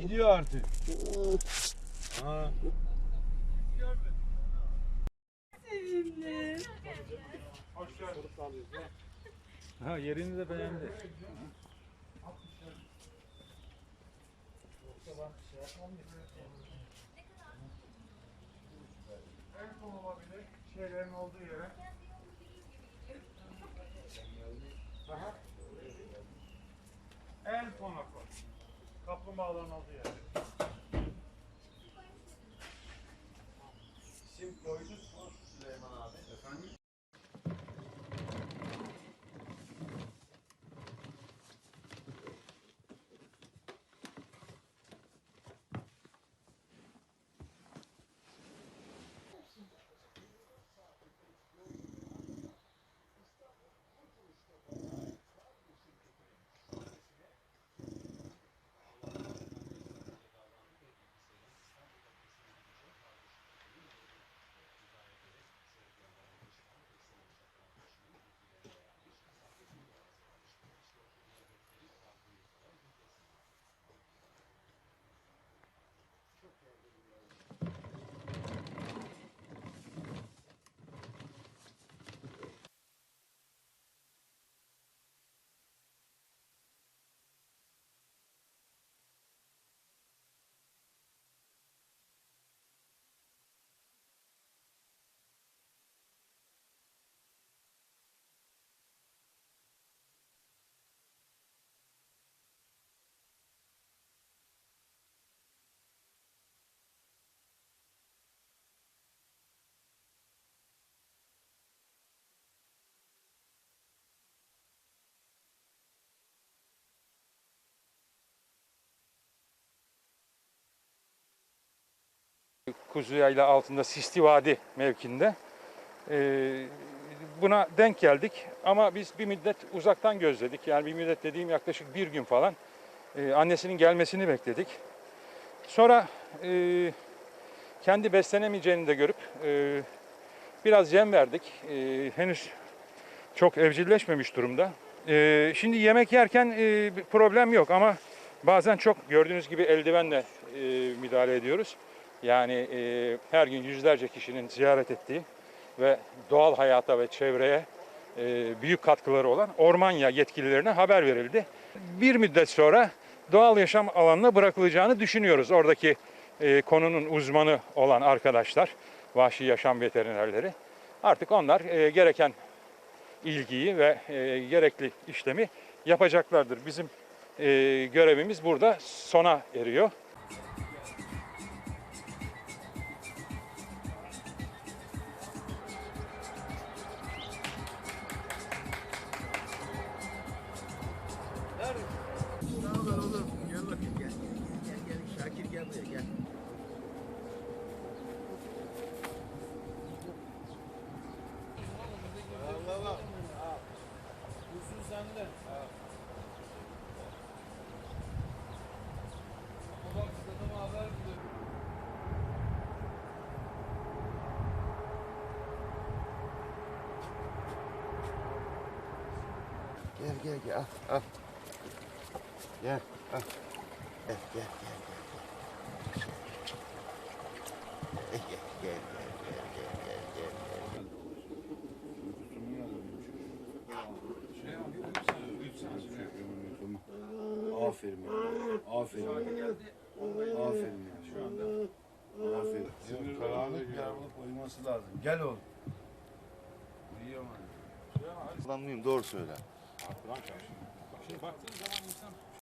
Gidiyor artık. Ha. Sevimli. Ha yerini de beğendi. En son olabilir şeylerin olduğu yere. Daha. En sona. Kaplumbağaların olduğu yere. İsim koyduk Kuzuyayla altında Sisti Vadi mevkinde. Ee, buna denk geldik ama biz bir müddet uzaktan gözledik. Yani bir müddet dediğim yaklaşık bir gün falan. Ee, annesinin gelmesini bekledik. Sonra e, kendi beslenemeyeceğini de görüp biraz yem verdik. Henüz çok evcilleşmemiş durumda. Şimdi yemek yerken problem yok ama bazen çok gördüğünüz gibi eldivenle müdahale ediyoruz. Yani e, her gün yüzlerce kişinin ziyaret ettiği ve doğal hayata ve çevreye e, büyük katkıları olan Ormanya yetkililerine haber verildi. Bir müddet sonra doğal yaşam alanına bırakılacağını düşünüyoruz. Oradaki e, konunun uzmanı olan arkadaşlar, vahşi yaşam veterinerleri. Artık onlar e, gereken ilgiyi ve e, gerekli işlemi yapacaklardır. Bizim e, görevimiz burada sona eriyor. Gel gel gel al al. Gel al. Gel gel gel. Gel gel gel gel gel gel gel gel. Aferin ya. Aferin. Aferin ya. Şu anda. Aferin. Sinir karanlık yavrulık uyuması lazım. Gel oğlum. Uyuyor mu? Kullanmayayım doğru söyle. Şimdi baktığın zaman insan